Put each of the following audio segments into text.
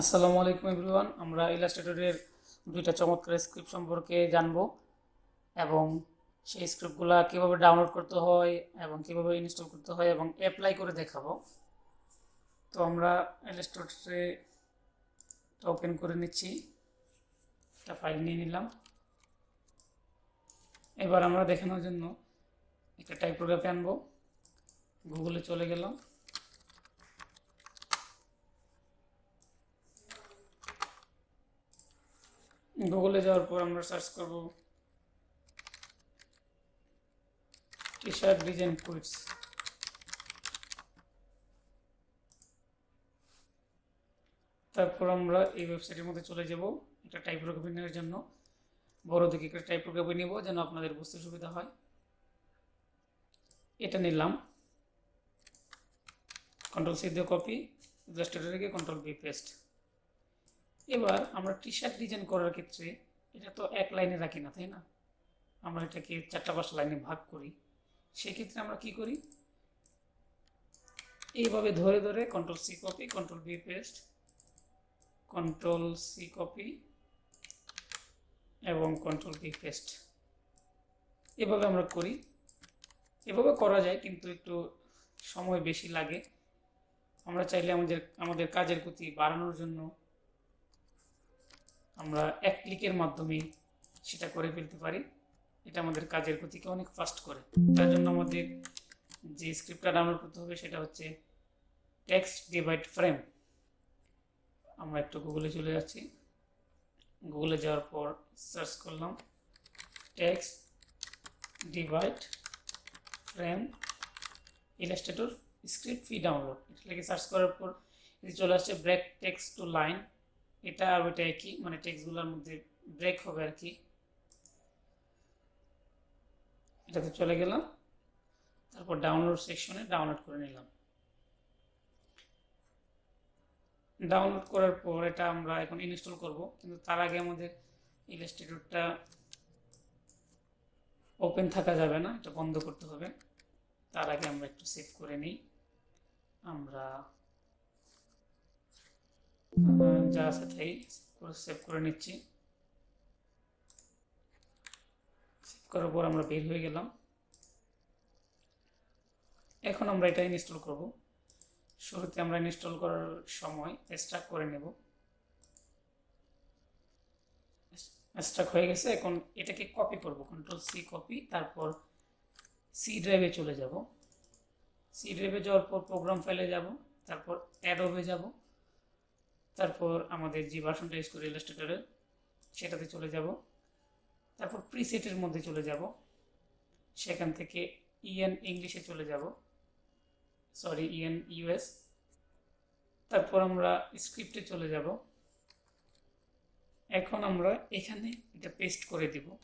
আসসালামু আলাইকুম এভরিওয়ান, আমরা ইলাস্ট্রেটরের দুইটা চমৎকার স্ক্রিপ্ট সম্পর্কে জানব এবং সেই স্ক্রিপ্টগুলো কীভাবে ডাউনলোড করতে হয় এবং কীভাবে ইনস্টল করতে হয় এবং অ্যাপ্লাই করে দেখাবো। তো আমরা ইলাস্ট্রেটরে ওপেন করে নিচ্ছি, একটা ফাইল নিয়ে নিলাম। এবার আমরা দেখানোর জন্য একটা টাইপোগ্রাফি আনব। গুগলে চলে গেলাম। গুগলে যাওয়ার পর আমরা সার্চ করব টি শার্ট ডিজাইন কুইটস তারপর আমরা এই ওয়েবসাইটের মধ্যে চলে যাব একটা টাইপোগ্রাফি নেওয়ার জন্য। বড় দিকে একটা টাইপোগ্রাফি নেব যেন আপনাদের বুঝতে সুবিধা হয়। এটা নিলাম। কন্ট্রোল সি দিয়ে কপি ইলাস্ট্রেটর থেকে কন্ট্রোল বি পেস্ট এবার আমরা টি শার্ট ডিজাইন করার ক্ষেত্রে এটা তো এক লাইনে রাখি না, তাই না? আমরা এটাকে চারটা পাঁচটা লাইনে ভাগ করি। সেক্ষেত্রে আমরা কি করি? এইভাবে ধরে ধরে control C copy control B paste control C copy এবং কন্ট্রোল বি পেস্ট এভাবে আমরা করি। এভাবে করা যায় কিন্তু একটু সময় বেশি লাগে। আমরা চাইলে আমাদের আমাদের কাজের গতি বাড়ানোর জন্য আমরা এক ক্লিকের মাধ্যমে সেটা করে ফেলতে পারি। এটা আমাদের কাজের গতিকে অনেক ফাস্ট করে। তার জন্য আমাদের যে স্ক্রিপ্টটা ডাউনলোড করতে হবে সেটা হচ্ছে টেক্সট ডিভাইড ফ্রেম আমরা একটু গুগলে চলে যাচ্ছি। গুগলে যাওয়ার পর সার্চ করলাম। Text divide frame Illustrator script free download এটা সার্চ করার পর চলে আসছে ব্রেক টেক্সট টু লাইন এটা আর ওইটা একই মানে টেক্সটগুলোর মধ্যে ব্রেক হবে আর কি। এটাতে চলে গেলাম। তারপর ডাউনলোড সেকশনে ডাউনলোড করে নিলাম। ডাউনলোড করার পর এটা আমরা এখন ইনস্টল করব, কিন্তু তার আগে আমাদের ইলাস্ট্রেটরটা ওপেন থাকা যাবে না, এটা বন্ধ করতে হবে। তার আগে আমরা একটু সেভ করে নিই। আমরা যা আছে তাই সেভ করে নিচ্ছি সেভ করার পর আমরা বের হয়ে গেলাম এখন আমরা এটা ইনস্টল করব। শুরুতে আমরা ইনস্টল করার সময় স্টার্ট করে নেব। স্টাক হয়ে গেছে। এখন এটাকে কপি করব। কন্ট্রোল সি কপি তারপর সি ড্রাইভে চলে যাব। সি ড্রাইভে যাওয়ার পর প্রোগ্রাম ফাইলে যাব। তারপর অ্যাডোবে যাব। তারপর আমাদের যে ভার্সনটা ইউজ করি ইলাস্ট্রেটরের সেটাতে চলে যাব। তারপর প্রিসেটের মধ্যে চলে যাব। সেখান থেকে ইএন ইংলিশে চলে যাব। সরি ইএন ইউএস তারপর আমরা স্ক্রিপ্টে চলে যাব। এখন আমরা এখানে এটা পেস্ট করে দিব।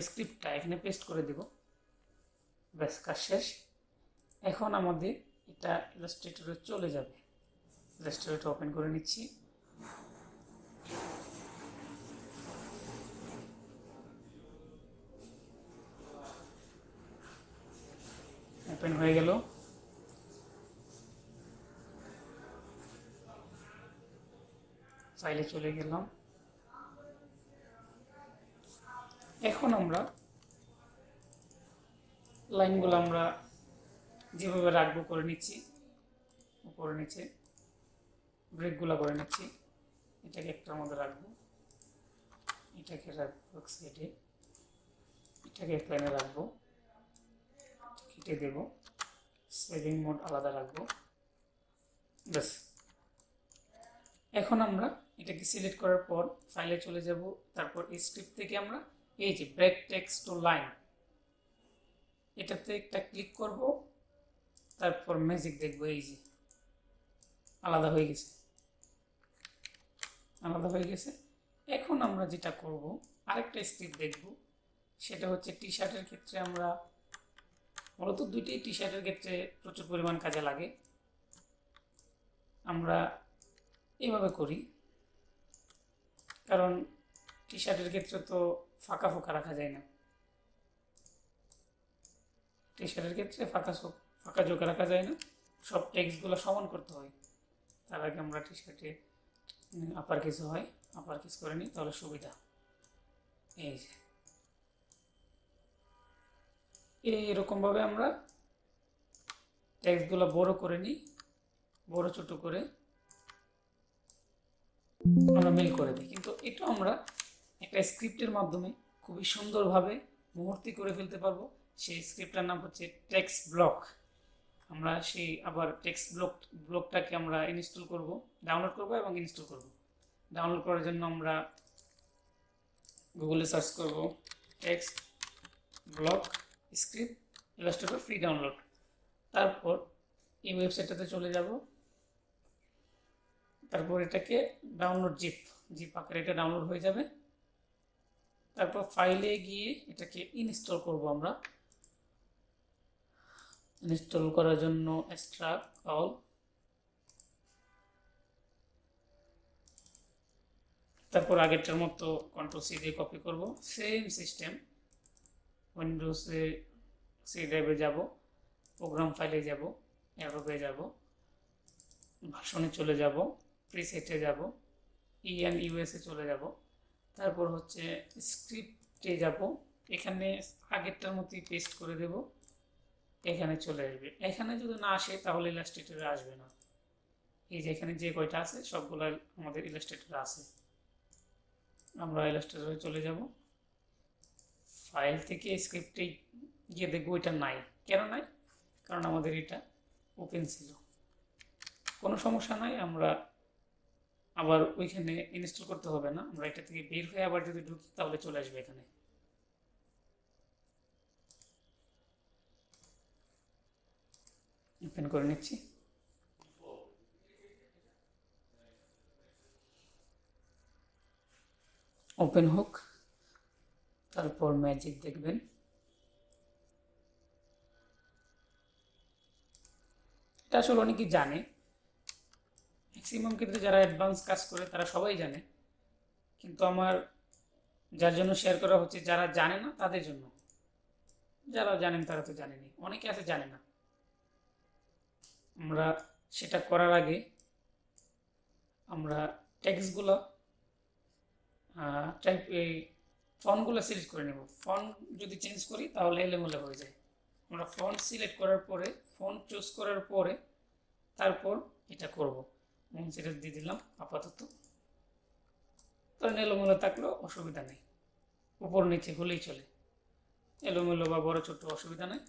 স্ক্রিপ্টটা এখানে পেস্ট করে দিব। ব্যাস, কাজ শেষ। এখন আমাদের এটা ইলাস্ট্রেটরে চলে যাবে। ইলাস্ট্রেটর ওপেন করে নিচ্ছি ওপেন হয়ে গেল ফাইলে চলে গেলাম এখন আমরা লাইনগুলো আমরা যেভাবে রাখব করে নিচ্ছি উপরে নিচে ব্রেকগুলো করে নিচ্ছি। এটাকে একটা মধ্যে রাখব। এটাকে রাখব এক সাইডে এটাকে এক লাইনে রাখব। কেটে দেব। সেভিং মোড আলাদা রাখব। ব্যাস। এখন আমরা এটাকে সিলেক্ট করার পর ফাইলে চলে যাব। তারপর এই স্ক্রিপ্ট থেকে আমরা এই যে ব্রেক টেক্সট টু লাইন এটাতে একটা ক্লিক করব। তারপর ম্যাজিক দেখব, এই যে আলাদা হয়ে গেছে। আলাদা হয়ে গেছে। এখন আমরা যেটা করব, আরেকটা স্ক্রিপ্ট দেখব। সেটা হচ্ছে টি শার্টের ক্ষেত্রে আমরা, মূলত দুইটাই টি শার্টের ক্ষেত্রে প্রচুর পরিমাণ কাজে লাগে। আমরা এইভাবে করি। কারণ টি শার্টের ক্ষেত্রে তো ফাঁকা ফোঁকা রাখা যায় না। টি শার্টের ক্ষেত্রে ফাঁকা ফাঁকা জোকা রাখা যায় না। সব টেক্সটগুলো সমান করতে হয়। তার আগে আমরা টি শার্টে আপার কিছু হয় আপার কিস করে নিই, তাহলে সুবিধা। এই যে। এইরকমভাবে আমরা টেক্সটগুলো বড় করে নিই, বড় ছোট করে আমরা মেল করে দিই। কিন্তু এটা আমরা একটা স্ক্রিপ্টের মাধ্যমে খুবই সুন্দরভাবে মুহূর্তে করে ফেলতে পারব। সেই স্ক্রিপ্টটার নাম হচ্ছে টেক্সট ব্লক আমরা সেই আবার টেক্সট ব্লক ব্লকটাকে আমরা ইনস্টল করব ডাউনলোড করব এবং ইনস্টল করব। ডাউনলোড করার জন্য আমরা গুগলে সার্চ করব text block script Illustrator free download তারপর এই ওয়েবসাইটটাতে চলে যাব। তারপর এটাকে ডাউনলোড জিপ জিপ আকারে এটা ডাউনলোড হয়ে যাবে। তারপর ফাইলে গিয়ে এটাকে ইনস্টল করব আমরা। ইনস্টল করার জন্য এক্সট্রা কল তারপর আগেরটার মতো কন্ট্রোল সি দিয়ে কপি করব। সেম সিস্টেম উইন্ডোজে সি ড্রাইভে যাব প্রোগ্রাম ফাইলে যাব অ্যাডোবে যাব ভাষণে চলে যাব প্রিসেটে যাব ইএন ইউএসএ চলে যাব। তারপর হচ্ছে স্ক্রিপ্টে যাব। এখানে আগেরটার মতোই পেস্ট করে দেব। এখানে চলে আসবে। এখানে যদি না আসে, তাহলে ইলাস্ট্রেটরে আসবে না। এই যে এখানে যে কয়টা আছে, সবগুলো আমাদের ইলাস্ট্রেটরে আছে। আমরা ইলাস্ট্রেটরে চলে যাব। ফাইল থেকে স্ক্রিপ্টে গিয়ে দেখব এটা নাই। কেন নাই? কারণ আমাদের এটা ওপেন ছিল। কোনো সমস্যা নাই, আমরা আবার ওইখানে ইনস্টল করতে হবে না। আমরা এটা থেকে বের হয়ে আবার যদি ঢুকি, তাহলে চলে আসবে এখানে। ওপেন করে নিচ্ছি। ওপেন হোক তারপর ম্যাজিক দেখবেন। এটা আসলে অনেকেই জানে। ম্যাক্সিমাম ক্ষেত্রে যারা অ্যাডভান্স কাজ করে, তারা সবাই জানে। কিন্তু আমার যার জন্য শেয়ার করা হচ্ছে, যারা জানে না, তাদের জন্য। যারা জানেন, তারা তো জানেনি। অনেকে আছে জানে না। আমরা সেটা করার আগে আমরা ট্যাক্সগুলো টাইপ এই ফন্টগুলো সিলেক্ট করে নেব। ফন্ট যদি চেঞ্জ করি তাহলে এলেমেলে হয়ে যায়। আমরা ফন্ট সিলেক্ট করার পরে, ফন্ট চুজ করার পরে তারপর এটা করব। সেটা দিয়ে দিলাম, আপাতত। ধরেন এলোমেলো থাকলেও অসুবিধা নেই। উপর নিচে হলেই চলে। এলোমেলো বা বড় ছোট অসুবিধা নেই।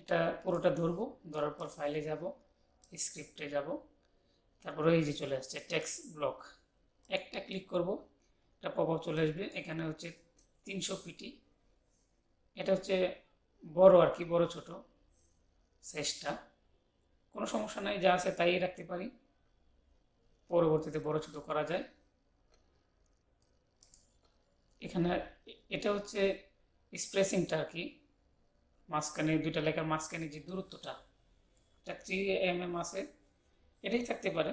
এটা পুরোটা ধরবো, ধরার পর ফাইলে যাব স্ক্রিপ্টে যাব, তারপর এই যে চলে আসছে টেক্সট ব্লক একটা ক্লিক করব এটা পপ চলে আসবে, এখানে হচ্ছে তিনশো পিটি এটা হচ্ছে বড় আর কি, বড় ছোট সাইজটা কোনো সমস্যা নাই, যা আছে তাই রাখতে পারি। পরবর্তীতে বড় ছোট করা যায়। এখানে এটা হচ্ছে স্প্রেসিংটা আর কি। মাঝখানে, দুইটা লেখার মাঝখানে যে দূরত্বটা, এটা থ্রি এম এম আছে, এটাই থাকতে পারে।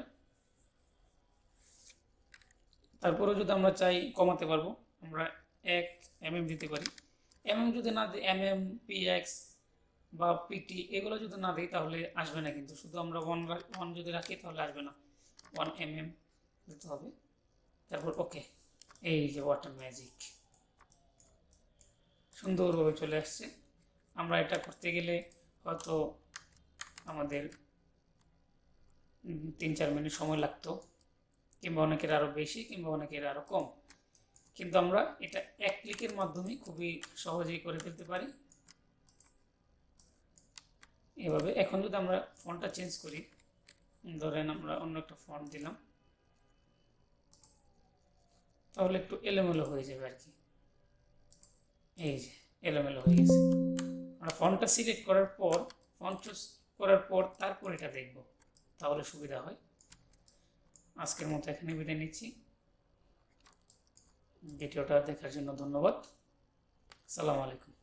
তারপরেও যদি আমরা চাই কমাতে পারব, আমরা এক এম এম দিতে পারি। এম এম যদি না দিই এম এম পি এক্স বা পিটি এগুলো যদি না দিই, তাহলে আসবে না কিন্তু। শুধু আমরা ওয়ান ওয়ান যদি রাখি, তাহলে আসবে না। ওয়ান এম এম দিতে হবে। তারপর ওকে এই যে ওয়াটার ম্যাজিক সুন্দরভাবে চলে আসছে। আমরা এটা করতে গেলে হয়তো আমাদের তিন চার মিনিট সময় লাগতো, কিংবা অনেকের আরও বেশি, কিংবা অনেকের আরও কম। কিন্তু আমরা এটা এক ক্লিকের মাধ্যমে খুবই সহজেই করে ফেলতে পারি। এভাবে এখন যদি আমরা ফোনটা চেঞ্জ করি, ধরেন আমরা অন্য একটা ফোন দিলাম, তাহলে একটু এলোমেলো হয়ে যাবে আর কি। এই যে, এলোমেলো হয়ে গেছে। আমরা ফর্মটা সিলেক্ট করার পর ফন্ট চুজ করার পর তারপর এটা দেখব। তাহলে সুবিধা হয়। আজকের মতো এখানে বিদায় নিচ্ছি। ভিডিওটা দেখার জন্য ধন্যবাদ। সালাম আলাইকুম।